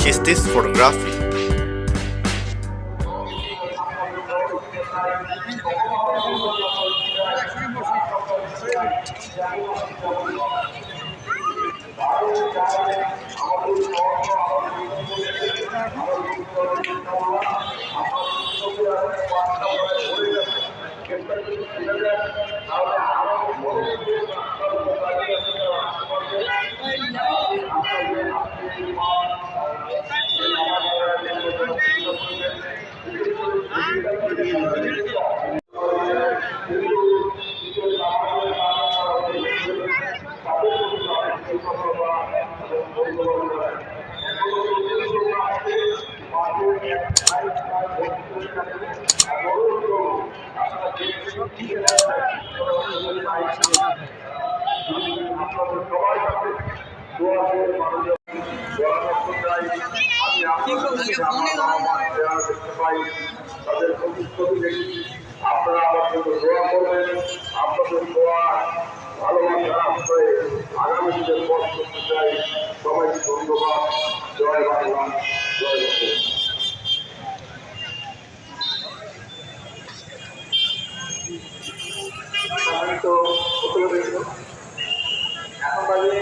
চিস্তিস photography তাদের আপনারা আমার জন্য দোয়া করবেন আপনাদের দোয়া ভালোবাসা আশ্রয়ে আগামী দিনের পথ করতে চাই সবাইকে ধন্যবাদ জয় জয় বাংলা সম্মানিত এখন বাজে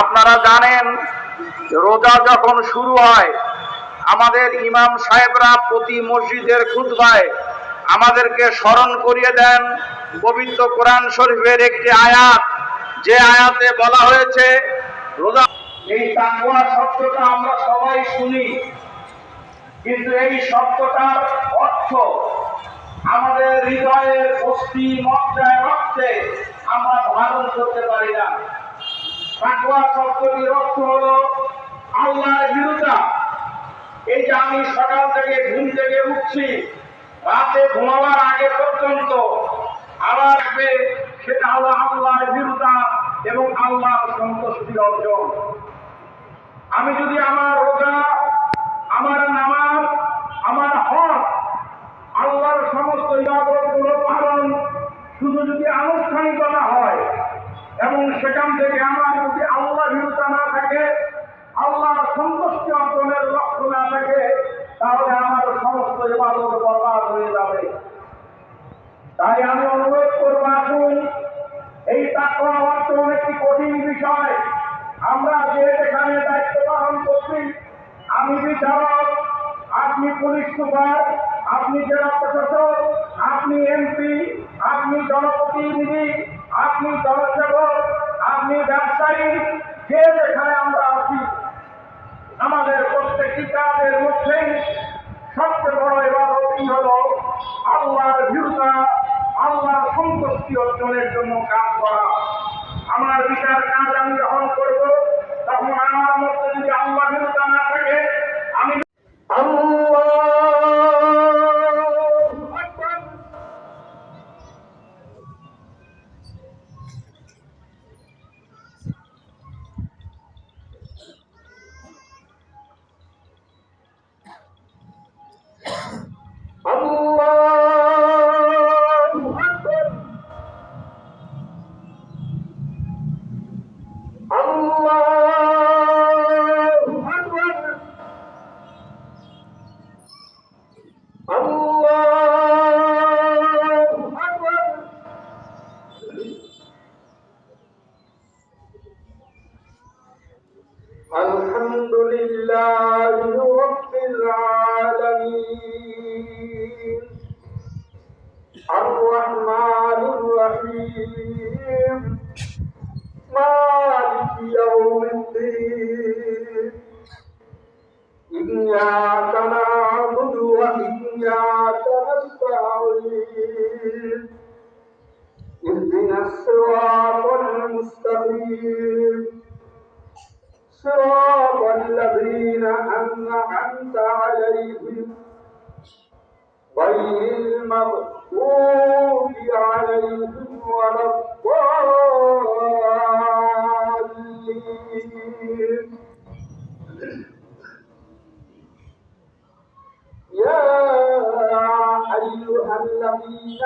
আপনারা জানেন, রোজা যখন শুরু হয়, আমাদের ইমাম সাহেবরা প্রতি মসজিদের খুতবায় আমাদেরকে স্মরণ করিয়ে দেন। পবিত্র কোরআন শরীফের একটি আয়াত, যে আয়াতে বলা হয়েছে, রোজা এই তাকুয়া শব্দটা আমরা সবাই শুনি, কিন্তু এই শব্দটার অর্থ আমাদের হৃদয়ের অস্থি মজ্জায় রক্তে আমরা ধারণ করতে পারি না। তাকওয়া শব্দটির অর্থ হলো আল্লাহর বিরুদ্ধা এই যে আমি সকাল থেকে ঘুম থেকে উঠছি, রাতে ঘুমাবার আগে পর্যন্ত আসবে, সেটা হলো আল্লাহর বিরুদ্ধা এবং আল্লাহর সন্তুষ্টি অর্জন। আমি যদি আমার রোজা, আমার নামাজ, আমার হক আল্লাহর সমস্ত ইবাদতগুলো পালন শুধু যদি আনুষ্ঠানিকতা এবং সেখান থেকে আমার যদি আল্লাহ বিরুদ্ধা না থাকে, আল্লাহর সন্তুষ্টি অর্জনের লক্ষ্য না থাকে, তাহলে আমার সমস্ত ইবাদত বরবাদ হয়ে যাবে। তাই আমি অনুরোধ করব আসুন, এই তাকওয়া অর্জন একটি কঠিন বিষয়। আমরা যে যেখানে দায়িত্ব পালন করছি, আমি বিচারক, আপনি পুলিশ সুপার, আপনি জেলা প্রশাসক, আপনি এমপি, আপনি জনপ্রতিনিধি, আপনি জনসেবক আপনি ব্যবসায়ী, যে যেখানে আমরা আছি, আমাদের প্রত্যেকটি কাজের মধ্যে সবচেয়ে বড় কি হল আল্লাহর ভিউতা আল্লাহর সন্তুষ্টি অর্জনের জন্য কাজ করা। আমার বিচার কাজ আমি যখন করব, তখন المغضوب عليهم ولا الضالين يا أيها الذين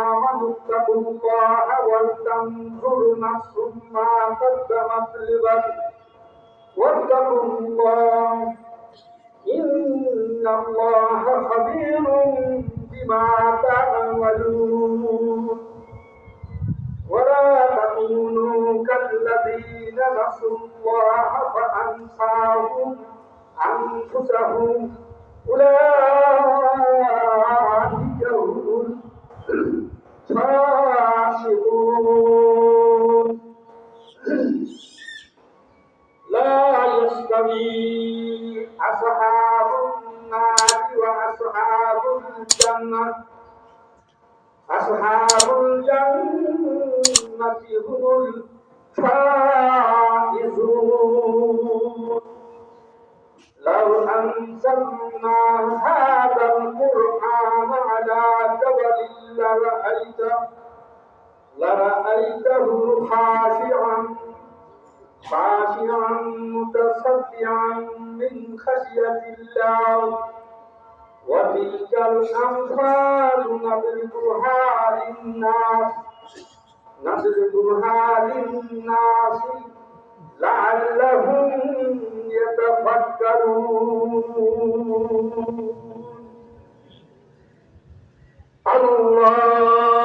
آمنوا اتقوا الله ولتنظر نفس ما قدمت لغد واتقوا الله إن الله خبير بما تعملون. ولا تكونوا كالذين نسوا الله فأنساهم أنفسهم. أولئك هم الفاسقون. لا يستوي الجنة. أصحاب الجنة هم الفائزون. لو أنزلنا هذا القرآن على جبل لرأيته لرأيته خاشعا خاشعا متصدعا من خشية الله. وتلك الأمثال نضربها للناس. نضربها للناس لعلهم يتفكرون. الله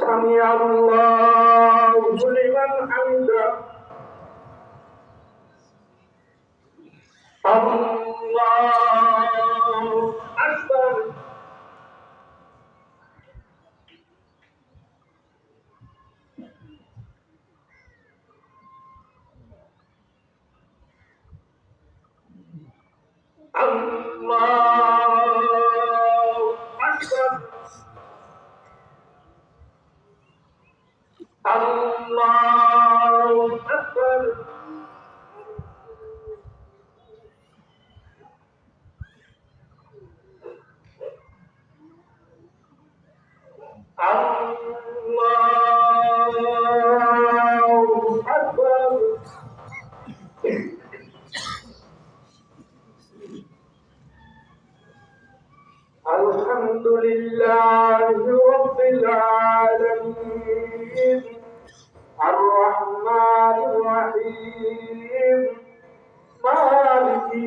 سمع الله لمن حمده الله أكبر الله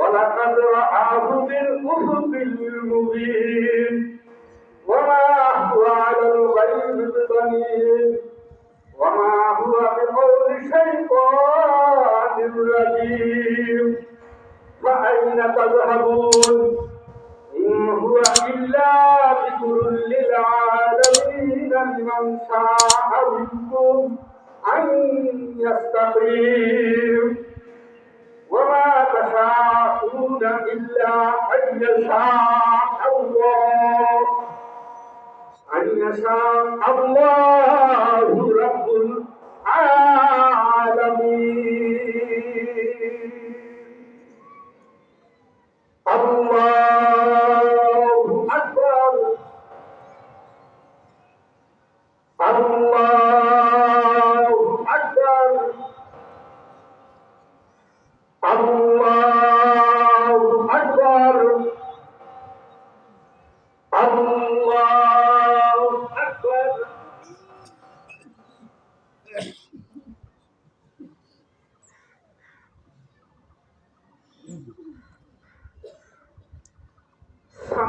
ولقد رآه بالأفق المبين. وما هو على الغيب بضنين. وما هو بقول شيطان رجيم. فأين تذهبون؟ إن هو إلا ذكر للعالمين لمن شاء منكم أن يستقيم. وما إلا أن يشاء الله. أن يشاء الله رب العالمين. الله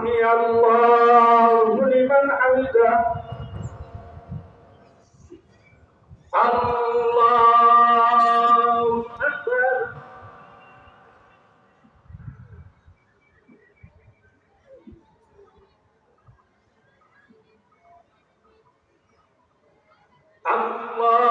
سمع الله لمن حمده الله أكبر الله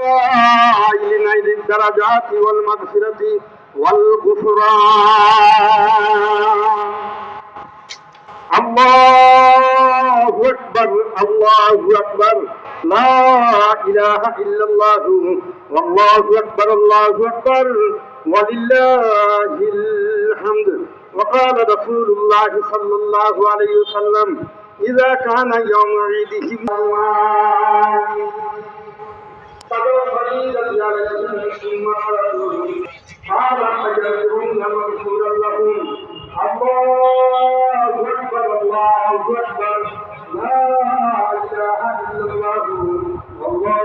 نيل الدرجات والمغفرة والغفران الله أكبر الله أكبر. لا إله إلا الله. والله أكبر الله أكبر. ولله الحمد. وقال رسول الله صلى الله عليه وسلم إذا كان يوم عيدهم فقد فريدة عليهم ثم فرضوا قال فجعلهن مغفورا لهم الله أكبر الله أكبر لا إله إلا الله والله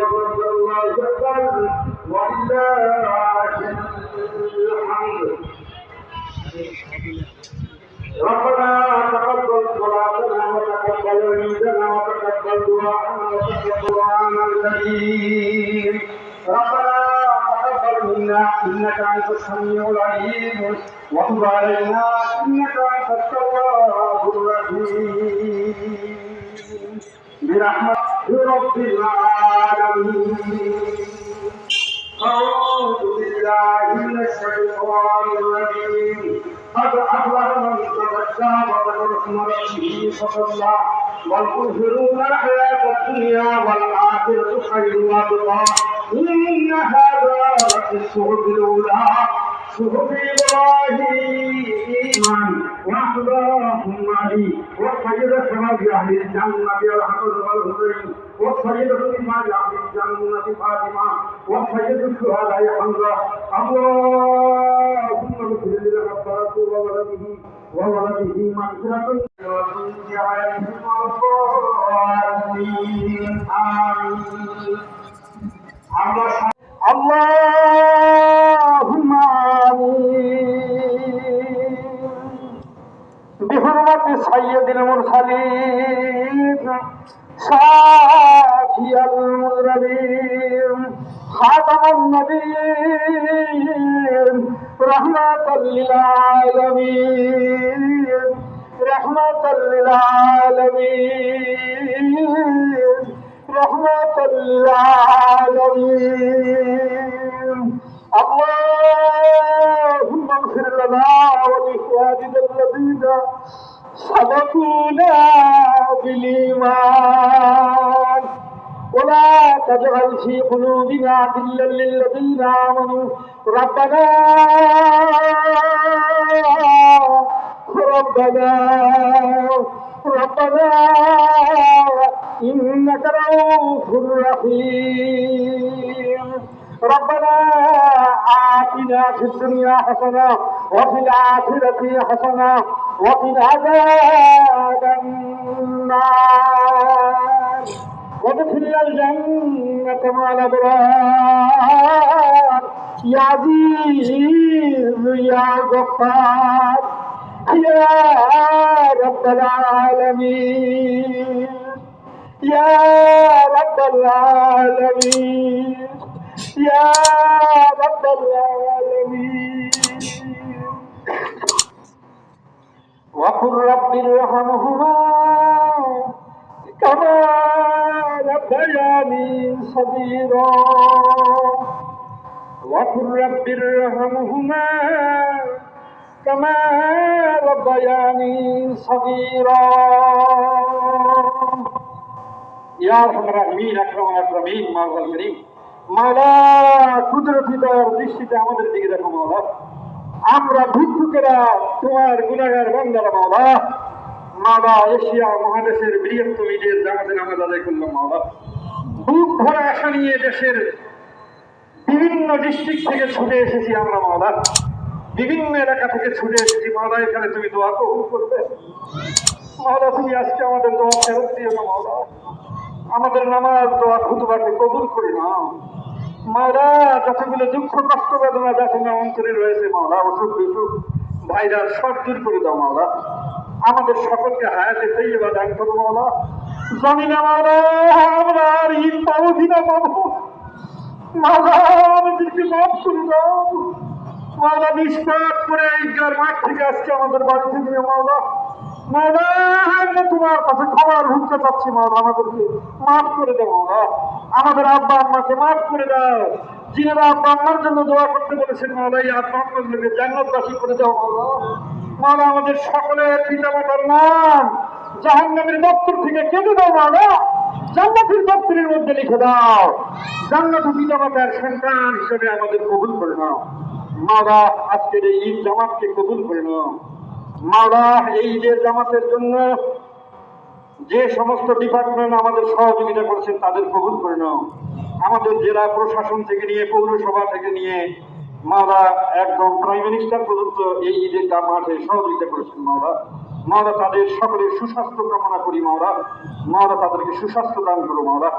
انت السميع العليم. وتب علينا إنك أنت التواب الرحيم. برحمتك رب العالمين. أعوذ بالله من الشيطان الرجيم. قد أفلح من تزكى وذكر اسم ربه فصلى. والكافرون الحياة الدنيا والآخرة خير وأبقى. إن وسيد شباب أهل الجنة الحسن والحسين وسيد إمام أهل الجنة فاطمة وسيد الشهداء حمزة اللهم اغفر للعباس وولده وولده مغفرة وتنجي عليهم الضالين آمين اللهم آمين بحرمة سيد المرسلين شافي المذنبين خاتم النبيين رحمة للعالمين رحمة للعالمين رحمة للعالمين. اللهم اغفر لنا ولإخواننا الذين سبقونا بالإيمان. تجعل في قلوبنا غلا للذين آمنوا. ربنا ربنا. ربنا إنك رؤوف رحيم. ربنا آتنا في الدنيا حسنة وفي الآخرة حسنة وقنا عذاب النار. وادخلنا الجنة مع الأبرار. يا عزيز يا غفار. يا رب العالمين يا رب العالمين يا رب العالمين. وقل رب ارحمهما كما ربياني صغيرا. وقل رب ارحمهما كما ربياني صغيرا يا ارحم الراحمين اكرم الاكرمين مولا الكريم মাওলা কুদরতি দয়ার দৃষ্টিতে আমাদের দিকে দেখো মাওলা আমরা ভিক্ষুকেরা তোমার গুণাগার বান্দারা মাওলা মাওলা এশিয়া মহাদেশের বৃহত্তম ঈদের জামাতে নামাজ আদায় করলাম মাওলা বুক ভরা আশা নিয়ে দেশের বিভিন্ন ডিস্ট্রিক্ট থেকে ছুটে এসেছি আমরা মাওলা বিভিন্ন এলাকা থেকে ছুটে এসেছি। মাওলা এখানে তুমি দোয়া কবুল করবে মাওলা তুমি আজকে আমাদের দোয়া ফেরত দিও না আমাদের নামাজ, দোয়া, খুতবাকে কবুল করি না মাওলা যতগুলো দুঃখ, কষ্ট, বেদনা যাতনা অন্তরে রয়েছে মাওলা অসুখ, বিসুখ, ভাইরাস, সব দূর করে দাও মাওলা আমাদের সকলকে হায়াতে তৈবা দান করো মাওলা জানি না আমরা আর ঈদ পাবো কিনা পাবো। মাওলা আমাদেরকে মাফ করে দাও। মাঠ থেকে আমাদের বাড়িতে নিয়ে মাওলা। তোমার কাছে চাচ্ছি মাফ করে দাও আমাদের আব্বা আম্মাকে মাফ করে দাও। যিনারা আব্বা আম্মার জন্য দোয়া করতে বলেছেন মাওলা, এই আব্বা আম্মার লোকে জান্নাতবাসী করে দাও মাওলা। আমাদের সকলের পিতা মাতার নাম জাহান্নামের দপ্তর থেকে কেটে দাও মাওলা। জান্নাতের দপ্তরের মধ্যে লিখে দাও। জান্নাত পিতা মাতার সন্তান হিসেবে আমাদের কবুল করে নাও। মাওলা আজকের এই ঈদ জামাতকে কবুল করে নাও মাওলা এই ঈদের জামাতের জন্য যে সমস্ত ডিপার্টমেন্ট আমাদের সহযোগিতা করেছেন তাদের কবুল করে নাও আমাদের জেলা প্রশাসন থেকে নিয়ে, পৌরসভা থেকে নিয়ে মারা একদম প্রাইম মিনিস্টার পর্যন্ত এই ঈদের জামাতে সহযোগিতা করেছেন মাওলা। মাওলা তাদের সকলের সুস্বাস্থ্য কামনা করি মাওলা। মাওলা তাদেরকে সুস্বাস্থ্য দান করো মাওলা।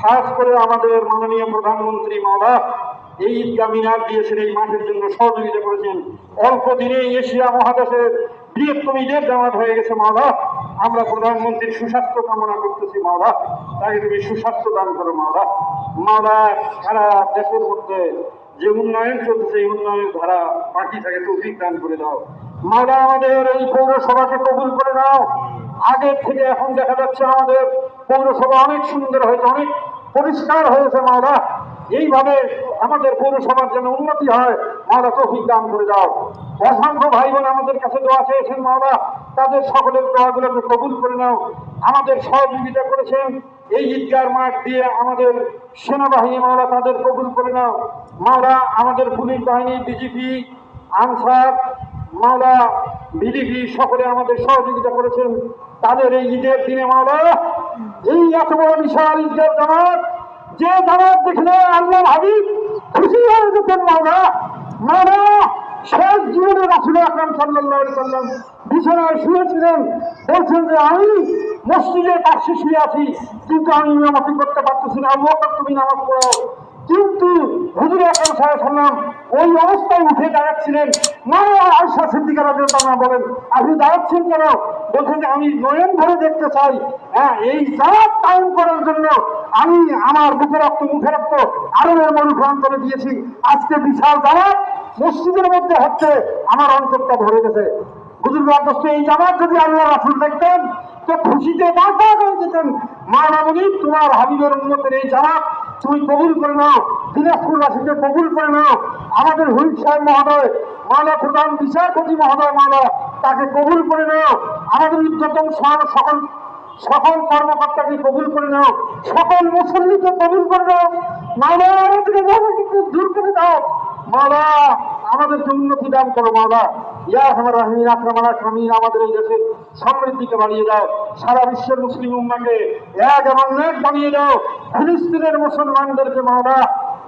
খাস করে আমাদের মাননীয় প্রধানমন্ত্রী মাওলা, এই ঈদগা মিনার দিয়েছেন, এই মাঠের জন্য সহযোগিতা করেছেন। অল্প দিনে এশিয়া মহাদেশের বৃহত্তম ঈদের জামাত হয়ে গেছে মাওলা। আমরা প্রধানমন্ত্রীর সুস্বাস্থ্য কামনা করতেছি মাওলা। তাকে তুমি সুস্বাস্থ্য দান করো মাওলা। মাওলা, সারা দেশের মধ্যে যে উন্নয়ন চলছে এই উন্নয়নের ধারা বাকি থাকে তৌফিক দান করে দাও। মাওলা, আমাদের এই পৌরসভাকে কবুল করে নাও। আগের থেকে এখন দেখা যাচ্ছে আমাদের পৌরসভা অনেক সুন্দর হয়েছে, অনেক পরিষ্কার হয়েছে মাওলা। এইভাবে আমাদের পৌরসভার যেন উন্নতি হয়, মাওলা তৌফিক দান করে দাও। অসংখ্য ভাই বোন আমাদের কাছে দোয়া চেয়েছেন, মাওলা, তাদের সকলের দোয়াগুলোকে কবুল করে নাও। আমাদের সহযোগিতা করেছেন, এই ঈদগার মাঠ দিয়ে আমাদের সেনাবাহিনী, মাওলা, তাদের কবুল করে নাও। মাওলা, আমাদের পুলিশ বাহিনী বিজেপি আনসার, মাওলা, বিডিপি, সকলে আমাদের সহযোগিতা করেছেন। তাদের এই ঈদের দিনে, মাওলা, এই এত বড় বিশাল ঈদের জামাত যে জামাত দেখলে আল্লাহ হাবিব খুশি হয়ে যেতেন মাওলা মাওলা শেষ জীবনে রাসুল আকরাম সাল্লাহ সাল্লাম বিছানায় শুয়েছিলেন। বলছেন যে, আমি মসজিদে পাশে শুয়ে আছি কিন্তু আমি ইমামতি করতে পারতেছি না। আবু তুমি নামাজ পড়ো। কিন্তু হুজুর আকরাম সাল্লাম ওই অবস্থায় উঠে দাঁড়াচ্ছিলেন না আয়সা সিদ্দিকা রাদিয়াল্লাহু আনহা বলেন, আপনি দাঁড়াচ্ছেন কেন? বলছেন যে আমি নয়ন ধরে দেখতে চাই। হ্যাঁ এই জাত কায়েম করার জন্য আমি আমার বুকে রক্ত, মুখে রক্ত আরবের মরুভ্রান্ত করে দিয়েছি। আজকে বিশাল জামাত মসজিদের মধ্যে হচ্ছে আমার অন্তরটা ভরে গেছে। বুজুর্গ অন্তস্থ এই জামাত যদি আল্লাহ রাসুল দেখতেন, তো খুশিতে হয়ে যেতেন। মা মামনি তোমার হাবিবের উন্নতের এই জামাত তুমি কবুল করে নাও। দিনাজপুরবাসীকে কবুল করে নাও। আমাদের হুইল সাহেব মহোদয় মালা প্রধান বিচারপতি মহোদয় মালা তাকে কবুল করে নাও। আমাদের উদ্যতম সকল সকল কর্মকর্তাকে কবুল করে নাও। সকল মুসল্লিকে কবুল করে নাও। মাওলা, আমাদেরকে দূর করে দাও। মাওলা, আমাদেরকে উন্নতি দান করো মাওলা। ইয়া রহমিন আক্রমণ আক্রমীন আমাদের এই দেশের সমৃদ্ধিকে বাড়িয়ে দাও। সারা বিশ্বের মুসলিম উম্মাকে এক এবং নেক বানিয়ে দাও। ফিলিস্তিনের মুসলমানদেরকে মাওলা,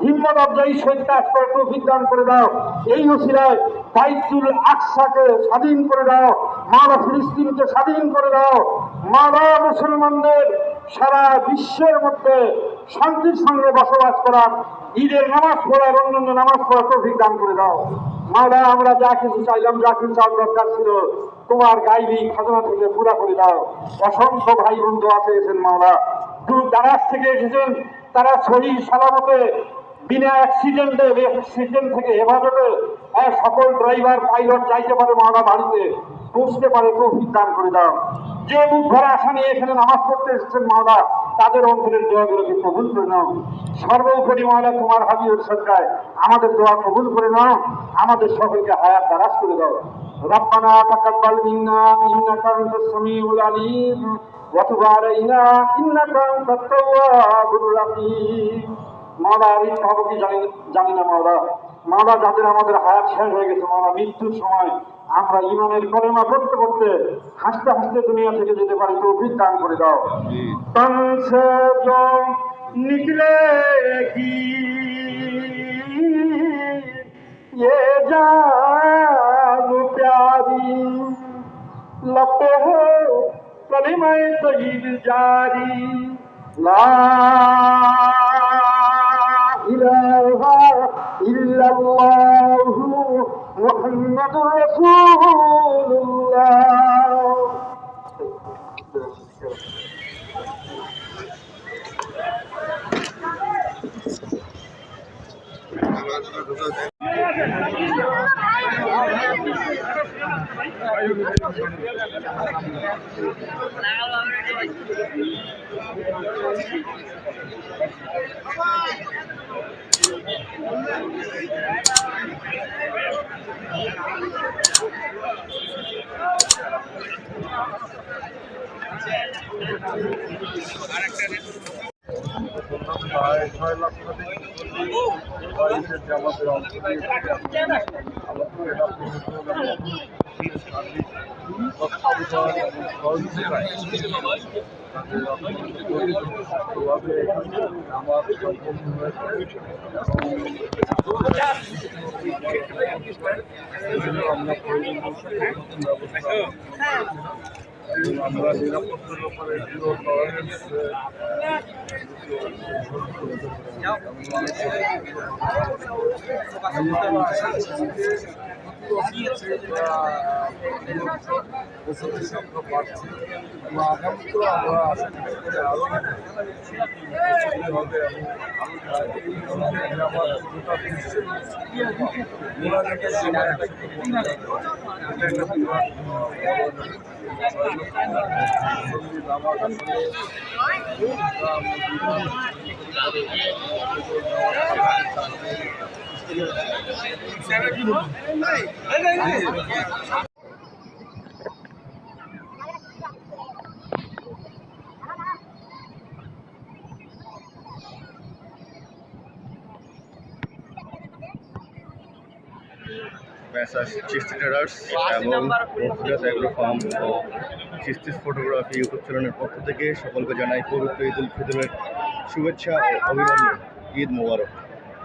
হিম্মত অবজায়ী সহিত কাজ করে দান করে দাও। এই ওসিলায় বাইতুল আকসাকে স্বাধীন করে দাও। মাওলা ফিলিস্তিনকে স্বাধীন করে দাও। মাওলা মুসলমানদের সারা বিশ্বের মধ্যে শান্তির সঙ্গে বসবাস করার ঈদের নামাজ পড়ার অন্যান্য নামাজ পড়ার তৌফিক দান করে দাও। মাওলা আমরা যা কিছু চাইলাম, যা কিছু চাওয়ার দরকার ছিল, তোমার গাইবি খাজনা থেকে পুরা করে দাও। অসংখ্য ভাই বন্ধু আছে এসেছেন মাওলা দূর দারাজ থেকে এসেছেন, তারা শরীর সালামতে, বিনা অ্যাক্সিডেন্টে অ্যাক্সিডেন্ট থেকে হেফাজতে সকল ড্রাইভার পাইলট যাইতে পারে মাওলা বাড়িতে, পৌঁছতে পারে তৌফিক দান করে দাও। যে মুখ ভরা আশা নিয়ে এখানে নামাজ পড়তে এসেছেন মাওলা তাদের অন্তরের দোয়াগুলোকে কবুল করে নাও সর্বোপরি মাওলা তোমার হাবিবের সরকার আমাদের দোয়া কবুল করে নাও আমাদের সকলকে হায়াত দারাজ করে দাও ربنا تقبل منا انك انت السميع العليم وتب علينا انك انت التواب الرحيم মাওলা আমি পাবো কি জানি জানি না মাওলা মাওলা যাদের আমাদের হায়াত শেষ হয়ে গেছে মাওলা মৃত্যুর সময় আমরা ইমানের কলেমা করতে করতে হাসতে হাসতে দুনিয়া থেকে যেতে পারি তো দান করে দাও তন সে जो निकलेगी ये जान प्यारी लपे हो कलिमा तय्यब जारी ला ইলাহা ইল্লাল্লাহু محمد رسول الله. ছয় লক্ষ থেকে বাইশের জামাতের অংশ নিয়েছে আমাদের এটা আমার আমরা নিরাপত্তার ব্যাপারে জিরো টলারেন্স ওষুধের সংখ্যা বাড়ছে এবং আগামীতেও আমরা আশা করি এগ্রো ফার্ম চিস্তিস ফটোগ্রাফি ইউটিউব চ্যানেলের পক্ষ থেকে সকলকে জানাই পবিত্র ঈদ উল ফিতরের শুভেচ্ছা ও অভিনন্দন। ঈদ মোবারক।